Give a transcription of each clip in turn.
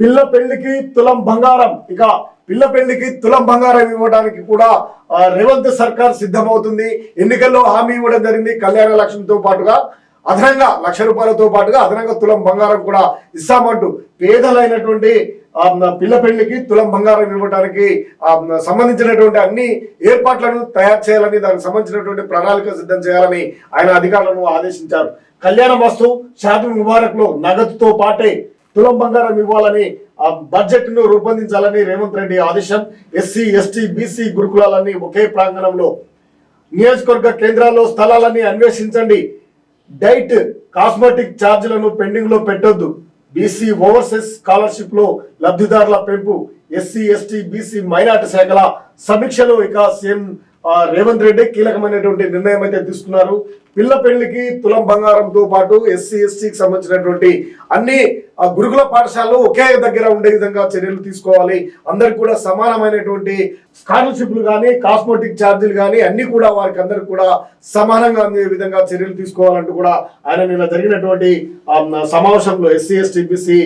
పిల్ల పెళ్ళికి తులం బంగారం. ఇక పిల్ల పెళ్ళికి తులం బంగారం ఇవ్వడానికి కూడా రేవంత్ సర్కార్ సిద్ధమవుతుంది. ఎన్నికల్లో హామీ ఇవ్వడం జరిగింది కళ్యాణ లక్ష్మితో పాటుగా. అదనంగా లక్ష రూపాయలతో పాటుగా అదనంగా తులం బంగారం కూడా ఇస్తామంటూ పేదలైనటువంటి పిల్ల పెళ్ళికి తులం బంగారం ఇవ్వడానికి సంబంధించినటువంటి అన్ని ఏర్పాట్లను తయారు చేయాలని దానికి సంబంధించినటువంటి ప్రణాళిక సిద్ధం చేయాలని ఆయన అధికారులను ఆదేశించారు. కళ్యాణ వస్తు షాపింగ్ ముబారక్లో నగదుతో పాటే తులం బంగారం ఇవ్వాలని ఆ బడ్జెట్ను రూపొందించాలని రేవంత్ రెడ్డి ఆదేశం. ఎస్సీ ఎస్టీ బీసీ గురుకులాలన్నీ ఒకే ప్రాంగణంలో. నియోజకవర్గ కేంద్రాల్లో స్థలాలన్నీ అన్వేషించండి. డైట్ కాస్మెటిక్ ఛార్జీలను పెండింగ్లో పెట్టొద్దు. బీసీ ఓవర్సీస్ స్కాలర్షిప్లో లబ్ధిదారుల పెంపు. ఎస్సీ ఎస్టీ బీసీ మైనార్టీ శాఖల సమీక్షలో ఇక సీఎం రేవంత్ రెడ్డి కీలకమైనటువంటి నిర్ణయం అయితే తీసుకున్నారు. పిల్ల పెళ్ళికి తులం బంగారంతో పాటు ఎస్సీ ఎస్టీకి సంబంధించినటువంటి అన్ని గురుకుల పాఠశాలలు ఒకే దగ్గర ఉండే విధంగా చర్యలు తీసుకోవాలి. అందరికి కూడా సమానమైనటువంటి స్కాలర్షిప్లు కానీ కాస్మెటిక్ ఛార్జీలు కానీ అన్ని కూడా వారికి అందరికి కూడా సమానంగా అందే విధంగా చర్యలు తీసుకోవాలంటూ కూడా ఆయన నిన్న జరిగినటువంటి సమావేశంలో ఎస్సీ ఎస్టీ బీసీ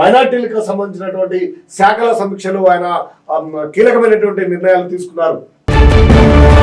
మైనార్టీలకు సంబంధించినటువంటి శాఖల సమీక్షలో ఆయన కీలకమైనటువంటి నిర్ణయాలు తీసుకున్నారు. Thank you.